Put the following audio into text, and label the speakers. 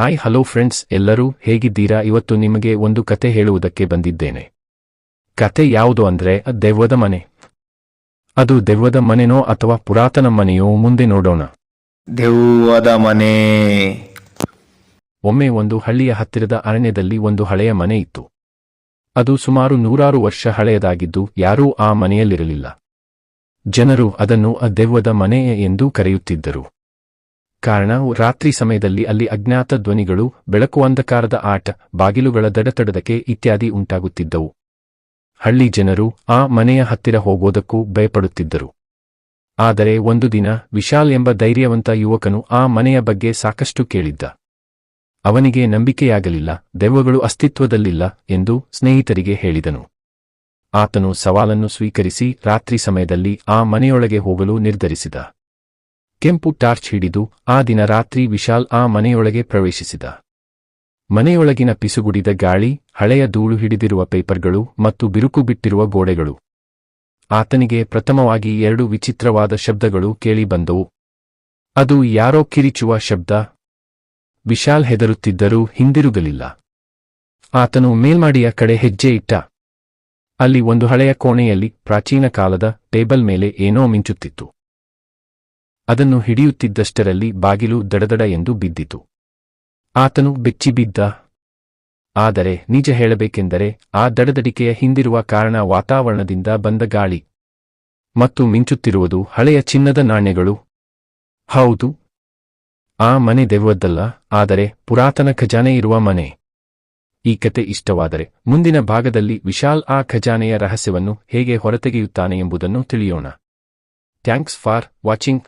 Speaker 1: Hi hello friends ಎಲ್ಲರೂ ಹೇಗಿದ್ದೀರಾ? ಇವತ್ತು ನಿಮಗೆ ಒಂದು ಕತೆ ಹೇಳುವುದಕ್ಕೆ ಬಂದಿದ್ದೇನೆ. ಕತೆ ಯಾವುದು ಅಂದ್ರೆ ಅದ್ ದೆವ್ವದ ಮನೆ. ಅದು ದೆವ್ವದ ಮನೆನೋ ಅಥವಾ ಪುರಾತನ ಮನೆಯೋ ಮುಂದೆ ನೋಡೋಣ.
Speaker 2: ದೆವ್ವದ ಮನೆ.
Speaker 1: ಒಮ್ಮೆ ಒಂದು ಹಳ್ಳಿಯ ಹತ್ತಿರದ ಅರಣ್ಯದಲ್ಲಿ ಒಂದು ಹಳೆಯ ಮನೆ ಇತ್ತು. ಅದು ಸುಮಾರು ನೂರಾರು ವರ್ಷ ಹಳೆಯದಾಗಿದ್ದು ಯಾರೂ ಆ ಮನೆಯಲ್ಲಿರಲಿಲ್ಲ. ಜನರು ಅದನ್ನು ದೆವ್ವದ ಮನೆ ಎಂದು ಕರೆಯುತ್ತಿದ್ದರು. ಕಾರಣ ರಾತ್ರಿ ಸಮಯದಲ್ಲಿ ಅಲ್ಲಿ ಅಜ್ಞಾತ ಧ್ವನಿಗಳು, ಬೆಳಕು ಅಂಧಕಾರದ ಆಟ, ಬಾಗಿಲುಗಳ ದಡತಡದಕೆ ಇತ್ಯಾದಿ ಉಂಟಾಗುತ್ತಿದ್ದವು. ಹಳ್ಳಿ ಜನರು ಆ ಮನೆಯ ಹತ್ತಿರ ಹೋಗೋದಕ್ಕೂ ಭಯಪಡುತ್ತಿದ್ದರು. ಆದರೆ ಒಂದು ದಿನ ವಿಶಾಲ್ ಎಂಬ ಧೈರ್ಯವಂತ ಯುವಕನು ಆ ಮನೆಯ ಬಗ್ಗೆ ಸಾಕಷ್ಟು ಕೇಳಿದ್ದ. ಅವನಿಗೆ ನಂಬಿಕೆಯಾಗಲಿಲ್ಲ, ದೆವ್ವಗಳು ಅಸ್ತಿತ್ವದಲ್ಲಿಲ್ಲ ಎಂದು ಸ್ನೇಹಿತರಿಗೆ ಹೇಳಿದನು. ಆತನು ಸವಾಲನ್ನು ಸ್ವೀಕರಿಸಿ ರಾತ್ರಿ ಸಮಯದಲ್ಲಿ ಆ ಮನೆಯೊಳಗೆ ಹೋಗಲು ನಿರ್ಧರಿಸಿದ. ಕೆಂಪು ಟಾರ್ಚ್ ಹಿಡಿದು ಆ ದಿನ ರಾತ್ರಿ ವಿಶಾಲ್ ಆ ಮನೆಯೊಳಗೆ ಪ್ರವೇಶಿಸಿದ. ಮನೆಯೊಳಗಿನ ಪಿಸುಗುಡಿದ ಗಾಳಿ, ಹಳೆಯ ಧೂಳು ಹಿಡಿದಿರುವ ಪೇಪರ್ಗಳು ಮತ್ತು ಬಿರುಕು ಬಿಟ್ಟಿರುವ ಗೋಡೆಗಳು. ಆತನಿಗೆ ಪ್ರಥಮವಾಗಿ ಎರಡು ವಿಚಿತ್ರವಾದ ಶಬ್ದಗಳು ಕೇಳಿಬಂದವು ಅದು ಯಾರೋ ಕಿರಿಚುವ ಶಬ್ದ. ವಿಶಾಲ್ ಹೆದರುತ್ತಿದ್ದರೂ ಹಿಂದಿರುಗಲಿಲ್ಲ. ಆತನು ಮೇಲ್ಮಾಡಿಯ ಕಡೆ ಹೆಜ್ಜೆ ಇಟ್ಟ. ಅಲ್ಲಿ ಒಂದು ಹಳೆಯ ಕೋಣೆಯಲ್ಲಿ ಪ್ರಾಚೀನ ಕಾಲದ ಟೇಬಲ್ ಮೇಲೆ ಏನೋ ಮಿಂಚುತ್ತಿತ್ತು. ಅದನ್ನು ಹಿಡಿಯುತ್ತಿದ್ದಷ್ಟರಲ್ಲಿ ಬಾಗಿಲು ದಡದಡ ಎಂದು ಬಿದ್ದಿತು. ಆತನು ಬೆಚ್ಚಿಬಿದ್ದ. ಆದರೆ ನಿಜ ಹೇಳಬೇಕೆಂದರೆ ಆ ದಡದಡಿಕೆಯ ಹಿಂದಿರುವ ಕಾರಣ ವಾತಾವರಣದಿಂದ ಬಂದ ಗಾಳಿ. ಮತ್ತು ಮಿಂಚುತ್ತಿರುವುದು ಹಳೆಯ ಚಿನ್ನದ ನಾಣ್ಯಗಳು. ಹೌದು. ಆ ಮನೆ ದೆವ್ವದ್ದಲ್ಲ, ಆದರೆ ಪುರಾತನ ಖಜಾನೆ ಇರುವ ಮನೆ. ಈ ಕತೆ ಇಷ್ಟವಾದರೆ ಮುಂದಿನ ಭಾಗದಲ್ಲಿ ವಿಶಾಲ್ ಆ ಖಜಾನೆಯ ರಹಸ್ಯವನ್ನು ಹೇಗೆ ಹೊರತೆಗೆಯುತ್ತಾನೆ ಎಂಬುದನ್ನು ತಿಳಿಯೋಣ. Thanks for watching.